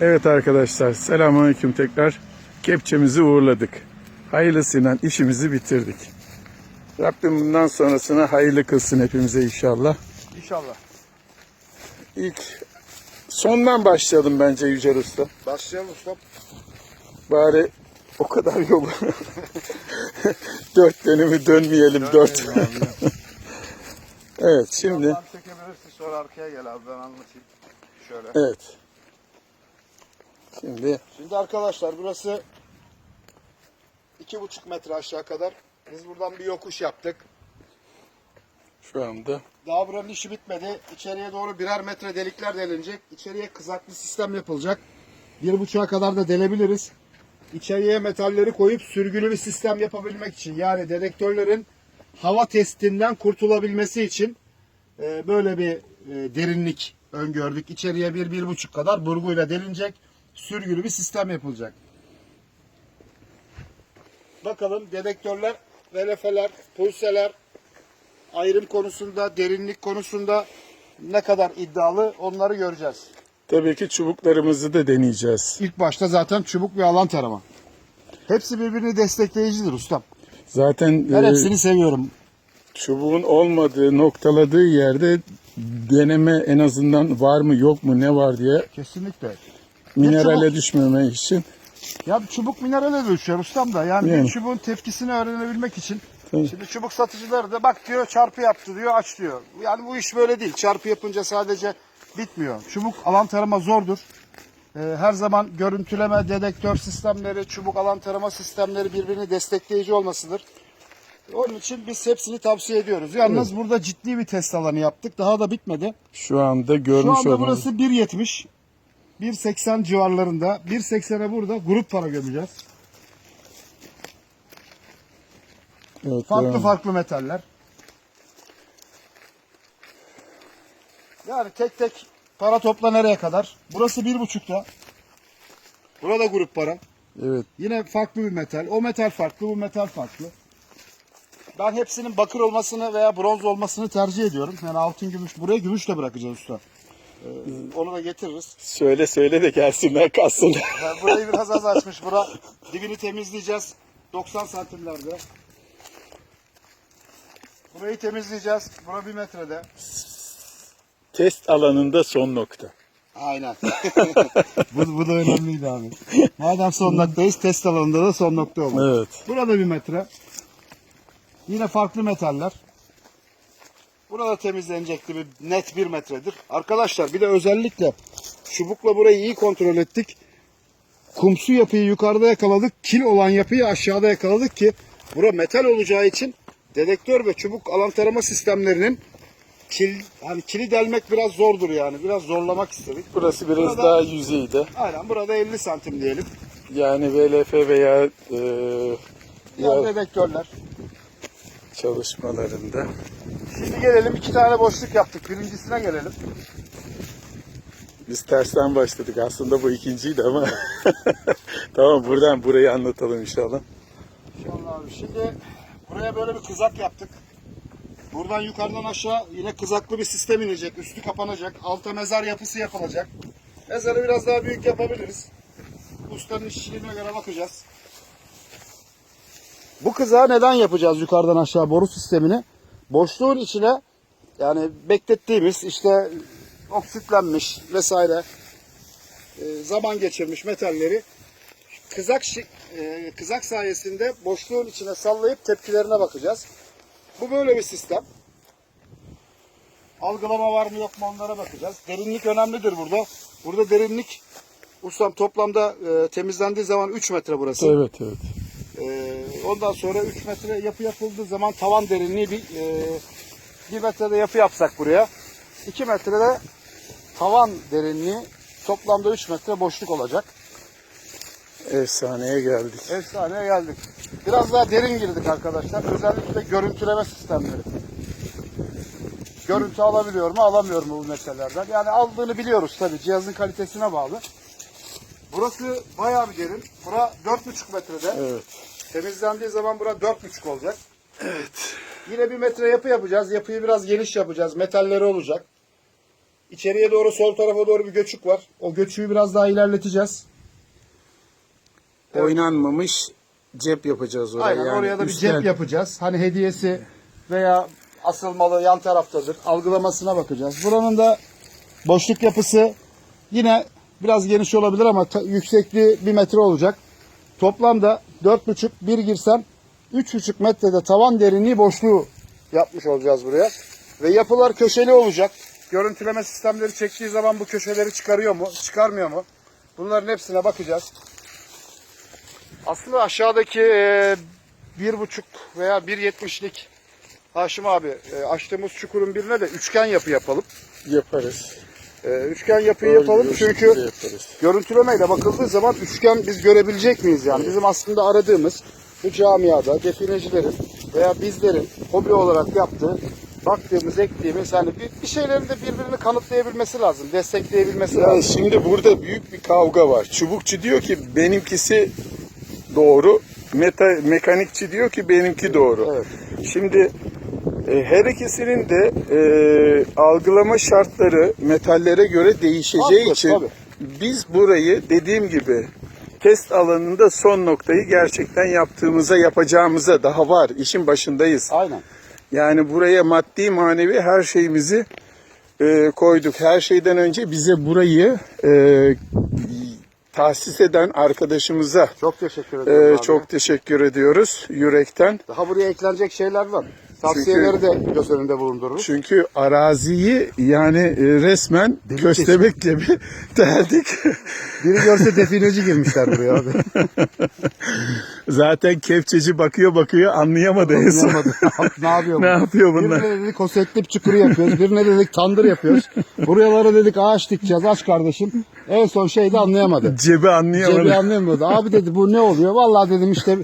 Evet arkadaşlar selamünaleyküm tekrar. Kepçemizi uğurladık. Hayırlısıyla işimizi bitirdik. Rabbim bundan sonrasına hayırlı kılsın hepimize inşallah. İnşallah. İlk sondan başlayalım bence Yücel Usta. Başlayalım ustam. Bari o kadar yolu dört dönümü dönmeyelim dört. evet şimdi çekebilirsin sonra arkaya gel abi ben anlatayım. Şöyle. evet. Şimdi Şimdi arkadaşlar burası iki buçuk metre aşağı kadar. Biz buradan bir yokuş yaptık. şu anda Daha buranın işi bitmedi. İçeriye doğru birer metre delikler delinecek. İçeriye kızaklı sistem yapılacak. Bir buçuğa kadar da delebiliriz. İçeriye metalleri koyup sürgülü bir sistem yapabilmek için yani dedektörlerin hava testinden kurtulabilmesi için e, böyle bir e, derinlik öngördük. İçeriye bir, bir buçuk kadar burguyla delinecek. Sürgülü bir sistem yapılacak. Bakalım dedektörler, VLF'ler, pulseler ayrım konusunda, derinlik konusunda ne kadar iddialı onları göreceğiz. tabii ki çubuklarımızı da deneyeceğiz. İlk başta zaten çubuk ve alan tarama. Hepsi birbirini destekleyicidir ustam. Zaten Ben e, hepsini seviyorum. çubuğun olmadığı noktaladığı yerde deneme en azından var mı yok mu ne var diye Kesinlikle. Minerale düşmemek için. Ya çubuk minerale dönüşüyor ustam da. Yani, Yani. bir çubuğun tepkisini öğrenebilmek için. Tabii. Şimdi çubuk satıcıları da bak diyor çarpı yaptı diyor aç diyor. Yani bu iş böyle değil. Çarpı yapınca sadece bitmiyor. Çubuk alan tarama zordur. Ee, her zaman görüntüleme, dedektör sistemleri, çubuk alan tarama sistemleri birbirini destekleyici olmasıdır. Onun için biz hepsini tavsiye ediyoruz. Yalnız burada ciddi bir test alanı yaptık. Daha da bitmedi. Şu anda görmüş Şu anda olduğunuz burası 1.70. 1.80 civarlarında. 1.80'e burada grup para gömeceğiz. Evet, Farklı devam. farklı metaller. Yani tek tek para topla nereye kadar? Burası bir buçukta. Burada grup para. Evet. Yine farklı bir metal. O metal farklı, bu metal farklı. Ben hepsinin bakır olmasını veya bronz olmasını tercih ediyorum. Yani altın, gümüş. Buraya gümüş de bırakacağız usta. Ee, onu da getiririz. Söyle söyle de gelsinler kalsınlar. Yani burayı biraz az açmış. Bura dibini temizleyeceğiz. 90 santimlerde. Burayı temizleyeceğiz. Bura bir metrede. Test alanında son nokta. Aynen. bu, bu da önemliydi abi. Madem son noktayız test alanında da son nokta olur. Evet. Burada bir metre. Yine farklı metaller. Burada temizlenecekti bir net bir metredir. Arkadaşlar bir de özellikle çubukla burayı iyi kontrol ettik. Kumsu yapıyı yukarıda yakaladık. Kil olan yapıyı aşağıda yakaladık ki bura metal olacağı için dedektör ve çubuk alan tarama sistemlerinin kil, hani kili delmek biraz zordur yani. Biraz zorlamak istedik. Burası biraz Burada- daha yüzeyde. Aynen burada 50 santim diyelim. Yani VLF veya e, Yan ya dedektörler. Çalışmalarında. Şimdi gelelim iki tane boşluk yaptık. Birincisine gelelim. Biz tersten başladık. Aslında bu ikinciydi ama. tamam buradan burayı anlatalım inşallah. İnşallah abi. Şimdi buraya böyle bir kızak yaptık. Buradan yukarıdan aşağı yine kızaklı bir sistem inecek. Üstü kapanacak. Alta mezar yapısı yapılacak. Mezarı biraz daha büyük yapabiliriz. Ustanın işçiliğine göre bakacağız. Bu kızağı neden yapacağız yukarıdan aşağı boru sistemini? Boşluğun içine yani beklettiğimiz işte oksitlenmiş vesaire e, zaman geçirmiş metalleri kızak e, kızak sayesinde boşluğun içine sallayıp tepkilerine bakacağız. Bu böyle bir sistem. Algılama var mı yok mu onlara bakacağız. Derinlik önemlidir burada. Burada derinlik ustam toplamda e, temizlendiği zaman 3 metre burası. Evet evet. E, ondan sonra 3 metre yapı yapıldığı zaman tavan derinliği bir e, 1 metrede yapı yapsak buraya. 2 metrede tavan derinliği toplamda 3 metre boşluk olacak. Efsaneye geldik. Efsaneye geldik. Biraz daha derin girdik arkadaşlar. Özellikle görüntüleme sistemleri. Görüntü alabiliyor mu, alamıyor mu bu meselelerden? Yani aldığını biliyoruz tabii. Cihazın kalitesine bağlı. Burası bayağı bir derin. Bura 4,5 metrede. Evet. Temizlendiği zaman bura 4,5 olacak. Evet. Yine bir metre yapı yapacağız. Yapıyı biraz geniş yapacağız. Metalleri olacak. İçeriye doğru sol tarafa doğru bir göçük var. O göçüğü biraz daha ilerleteceğiz. Evet. Oynanmamış cep yapacağız oraya. Aynen yani oraya da bir üstten- cep yapacağız. Hani hediyesi veya asılmalı yan taraftadır. Algılamasına bakacağız. Buranın da boşluk yapısı yine biraz geniş olabilir ama yüksekliği 1 metre olacak. Toplamda 4,5 bir girsem 3,5 metrede tavan derinliği boşluğu yapmış olacağız buraya. Ve yapılar köşeli olacak. Görüntüleme sistemleri çektiği zaman bu köşeleri çıkarıyor mu, çıkarmıyor mu? Bunların hepsine bakacağız. Aslında aşağıdaki e, bir buçuk veya bir yetmişlik Haşim abi e, açtığımız çukurun birine de üçgen yapı yapalım. yaparız. E, üçgen yapıyı yapalım Doğru çünkü görüntülemeyle bakıldığı zaman üçgen biz görebilecek miyiz yani? Bizim aslında aradığımız bu camiada definecilerin veya bizlerin hobi olarak yaptığı baktığımız, ektiğimiz hani bir, bir şeylerin de birbirini kanıtlayabilmesi lazım, destekleyebilmesi Ya lazım. şimdi burada büyük bir kavga var. Çubukçu diyor ki benimkisi doğru. Meta, mekanikçi diyor ki benimki doğru. Evet. Şimdi her ikisinin de e, algılama şartları metallere göre değişeceği Haklı, için tabii. biz burayı dediğim gibi test alanında son noktayı gerçekten yaptığımıza yapacağımıza daha var. İşin başındayız. Aynen. Yani buraya maddi manevi her şeyimizi e, koyduk. Her şeyden önce bize burayı e, tahsis eden arkadaşımıza Çok teşekkür e, ederim abi. çok teşekkür ediyoruz yürekten. Daha buraya eklenecek şeyler var. Tavsiyeleri de göz önünde bulundururuz. Çünkü araziyi yani e, resmen köstebek gibi deldik. Biri görse defineci girmişler buraya abi. Zaten kepçeci bakıyor bakıyor anlayamadı. Anlayamadım. ne yapıyor bu? Ne yapıyor bunlar? Birine dedik kosetlip çukuru yapıyoruz. Birine dedik tandır yapıyoruz. Buralara dedik ağaç dikeceğiz. Aç kardeşim. En son şeyde anlayamadı. Cebi anlayamadı. Cebi anlayamadı. Abi dedi bu ne oluyor? Vallahi dedim işte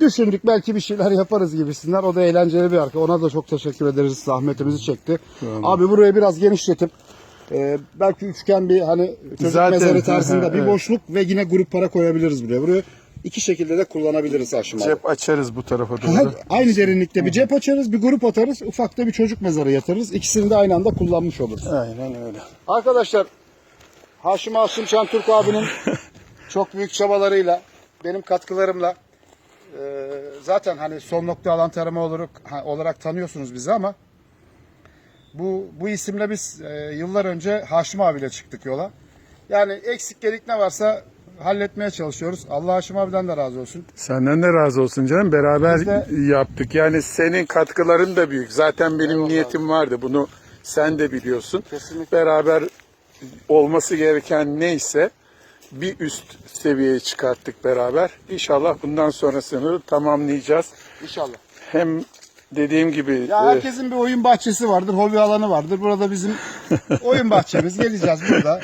düşündük belki bir şeyler yaparız gibisinden. O da eğlenceli bir arka. Ona da çok teşekkür ederiz. Zahmetimizi çekti. Abi burayı biraz genişletip e, belki üçgen bir hani çocuk Zaten- mezarı tarzında bir boşluk ve yine grup para koyabiliriz buraya. Burayı iki şekilde de kullanabiliriz Haşim abi. Cep açarız bu tarafa doğru. Aynı derinlikte bir cep açarız, bir grup atarız, ufakta bir çocuk mezarı yatırırız. İkisini de aynı anda kullanmış oluruz. Aynen öyle. Arkadaşlar, Haşim Asım Şentürk abinin çok büyük çabalarıyla, benim katkılarımla e, zaten hani son nokta alan tarama olarak, ha, olarak tanıyorsunuz bizi ama bu bu isimle biz e, yıllar önce Haşim abiyle çıktık yola. Yani eksik gedik ne varsa halletmeye çalışıyoruz. Allah Haşim abiden de razı olsun. Senden de razı olsun canım. Beraber Biz de- yaptık. Yani senin katkıların da büyük. Zaten benim Eyvallah. niyetim vardı. Bunu sen de biliyorsun. Kesinlikle. Beraber olması gereken neyse bir üst seviyeye çıkarttık beraber. İnşallah bundan sonrasını tamamlayacağız. İnşallah. Hem dediğim gibi Ya e, herkesin bir oyun bahçesi vardır, hobi alanı vardır. Burada bizim oyun bahçemiz. Geleceğiz burada.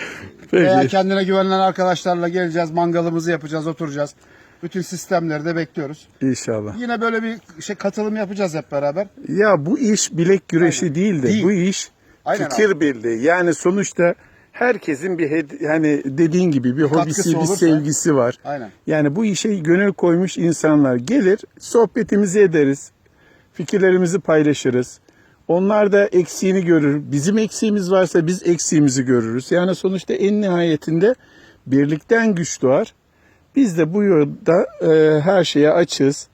Peki. Veya kendine güvenen arkadaşlarla geleceğiz, mangalımızı yapacağız, oturacağız. Bütün sistemleri de bekliyoruz. inşallah. Yine böyle bir şey katılım yapacağız hep beraber. Ya bu iş bilek güreşi değil de Değil. bu iş Aynen fikir birliği. Yani sonuçta herkesin bir yani dediğin gibi bir hobisi, bir sevgisi var. Aynen. Yani bu işe gönül koymuş insanlar gelir, sohbetimizi ederiz, fikirlerimizi paylaşırız. Onlar da eksiğini görür. Bizim eksiğimiz varsa biz eksiğimizi görürüz. Yani sonuçta en nihayetinde birlikten güç doğar. Biz de bu yolda e, her şeye açız.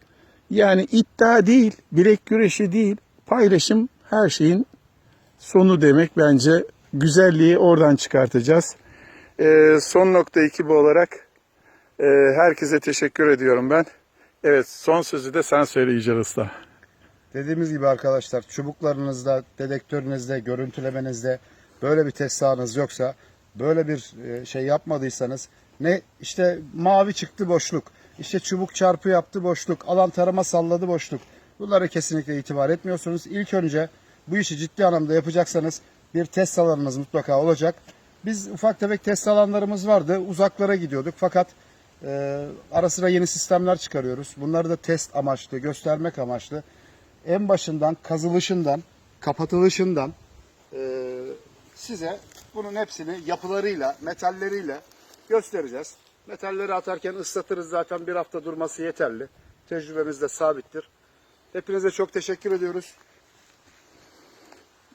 Yani iddia değil, bilek güreşi değil, paylaşım her şeyin sonu demek bence. Güzelliği oradan çıkartacağız. E, son nokta ekibi olarak e, herkese teşekkür ediyorum ben. Evet son sözü de sen söyle Yücel Usta. Dediğimiz gibi arkadaşlar çubuklarınızda, dedektörünüzde, görüntülemenizde böyle bir test sahanız yoksa, böyle bir e, şey yapmadıysanız ne işte mavi çıktı boşluk, işte çubuk çarpı yaptı boşluk, alan tarama salladı boşluk. Bunlara kesinlikle itibar etmiyorsunuz. İlk önce bu işi ciddi anlamda yapacaksanız bir test alanınız mutlaka olacak. Biz ufak tefek test alanlarımız vardı. Uzaklara gidiyorduk fakat e, ara sıra yeni sistemler çıkarıyoruz. Bunları da test amaçlı, göstermek amaçlı en başından kazılışından, kapatılışından e, size bunun hepsini yapılarıyla, metalleriyle göstereceğiz. Metalleri atarken ıslatırız zaten bir hafta durması yeterli. Tecrübemiz de sabittir. Hepinize çok teşekkür ediyoruz.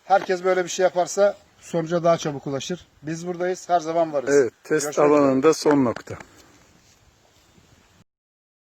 Herkes böyle bir şey yaparsa sonuca daha çabuk ulaşır. Biz buradayız. Her zaman varız. Evet, test Görüşmek alanında son nokta.